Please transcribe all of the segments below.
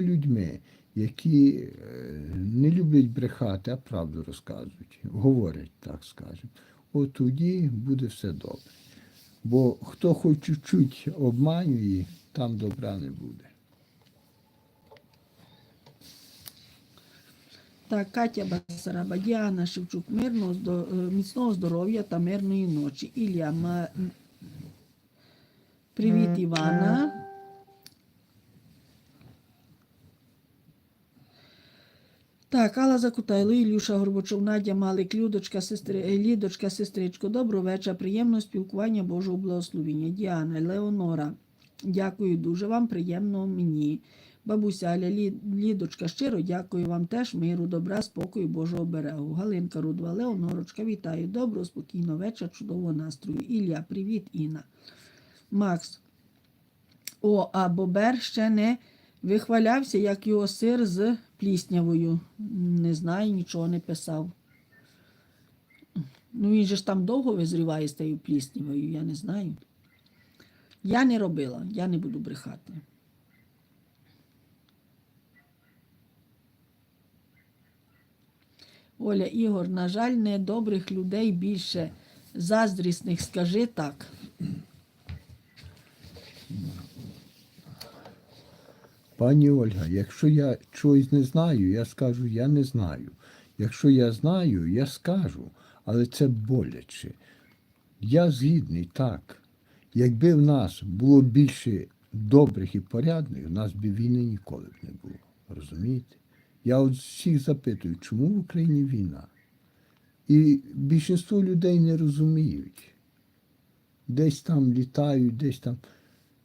людьми, які е, не люблять брехати, а правду розказують, говорять, так скажемо, от тоді буде все добре. Бо хто хоч чуть-чуть обманює, там добра не буде. Так, Катя Басараба, Діана Шевчук, мирного, е, міцного здоров'я та мирної ночі. Ілля, Ма... привіт, Івана. Так, Алла Закутайло, Ілюша Горбачов, Надя Малик, Людочка, сестри... е, Лідочка, сестричко, доброго вечора, приємного спілкування, Божого благословення. Діана, Леонора, дякую дуже вам, приємного мені. Бабуся Аля, Лідочка, щиро дякую вам теж миру, добра, спокою, Божого берегу. Галинка Рудва, Леонорочка, вітаю. Доброго, спокійного вечора, чудового настрою. Ілля, привіт, Інна. Макс. О, а Бобер ще не вихвалявся, як його сир з пліснявою. Не знаю, нічого не писав. Ну, він же ж там довго визріває з тією пліснявою, я не знаю. Я не робила, я не буду брехати. Оля Ігор, на жаль, не добрих людей більше заздрісних, скажи так. Пані Ольга, якщо я чогось не знаю, я скажу, я не знаю. Якщо я знаю, я скажу, але це боляче. Я згідний так. Якби в нас було більше добрих і порядних, у нас би війни ніколи б не було. Розумієте? Я от всіх запитую, чому в Україні війна? І більшість людей не розуміють. Десь там літають, десь там.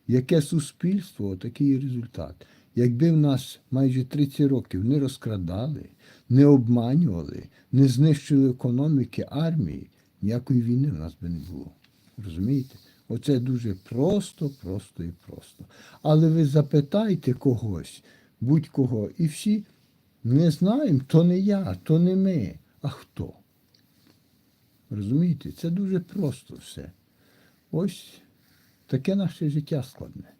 Яке суспільство, такий результат. Якби в нас майже 30 років не розкрадали, не обманювали, не знищили економіки армії, ніякої війни в нас би не було. Розумієте? Оце дуже просто, просто і просто. Але ви запитайте когось, будь-кого, і всі не знаємо, то не я, то не ми, а хто. Розумієте? Це дуже просто все. Ось таке наше життя складне.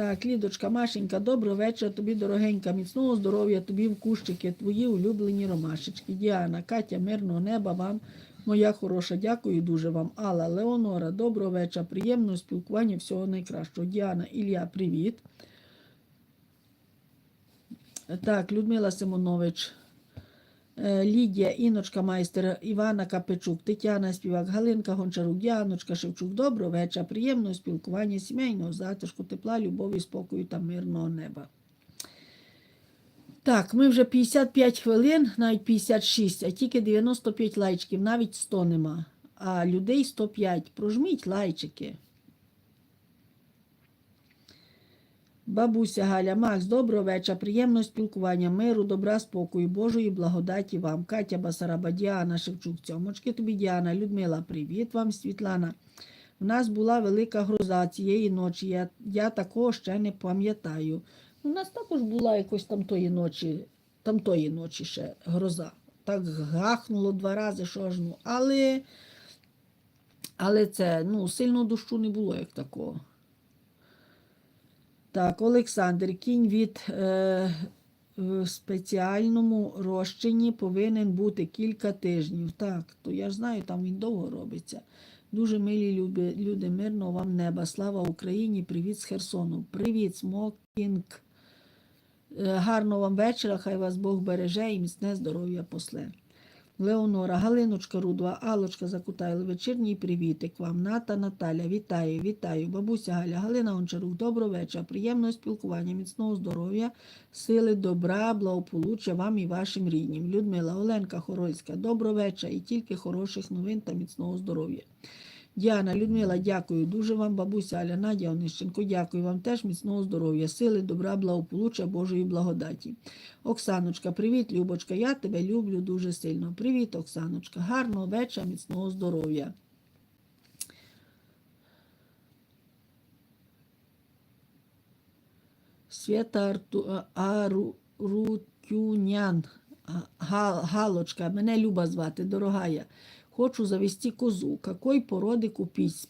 Так, Лідочка, Машенька, доброго вечора, тобі дорогенька, міцного здоров'я, тобі в кущики, твої улюблені ромашечки. Діана, Катя, мирного неба вам, моя хороша, дякую дуже вам. Алла, Леонора, доброго вечора, приємного спілкування, всього найкращого. Діана, Ілля, привіт. Так, Людмила Симонович, Лідія, Іночка майстер, Івана Капичук, Тетяна Співак, Галинка Гончарук, Діаночка Шевчук. Доброго вечора, приємного спілкування, сімейного затишку, тепла, любові, спокою та мирного неба. Так, ми вже 55 хвилин, навіть 56, а тільки 95 лайчиків, навіть 100 нема. А людей 105. Прожміть лайчики. Бабуся Галя, Макс, доброго вечора, приємного спілкування, миру, добра, спокою, Божої благодаті вам. Катя Басараба, Діана Шевчук, Цьомочки тобі, Діана, Людмила, привіт вам, Світлана. У нас була велика гроза цієї ночі. Я, я такого ще не пам'ятаю. У нас також була якось там тої ночі, там тої ночі ще гроза. Так гахнуло два рази, що ж ну. Але, але це ну, сильного дощу не було як такого. Так, Олександр, кінь від е, в спеціальному розчині повинен бути кілька тижнів. Так, то я ж знаю, там він довго робиться. Дуже милі люди, люди, мирного вам неба. Слава Україні! Привіт з Херсону. Привіт, смокінг. Е, Гарного вам вечора, хай вас Бог береже і міцне здоров'я после. Леонора, Галиночка Рудова, Алочка Закутайло, вечірній привітик вам. Ната Наталя, вітаю, вітаю. Бабуся Галя, Галина Гончарук, доброго вечора, приємного спілкування, міцного здоров'я, сили, добра, благополуччя вам і вашим ріднім. Людмила, Оленка Хорольська, доброго вечора і тільки хороших новин та міцного здоров'я. Діана, Людмила, дякую дуже вам, бабуся Аля, Надя Онищенко, дякую вам теж міцного здоров'я, сили, добра, благополуччя, Божої благодаті. Оксаночка, привіт, Любочка, я тебе люблю дуже сильно. Привіт, Оксаночка, гарного вечора, міцного здоров'я. Свята Арту... Арутюнян. Галочка, мене Люба звати, дорогая. Хочу завести козу. Какой породы купить?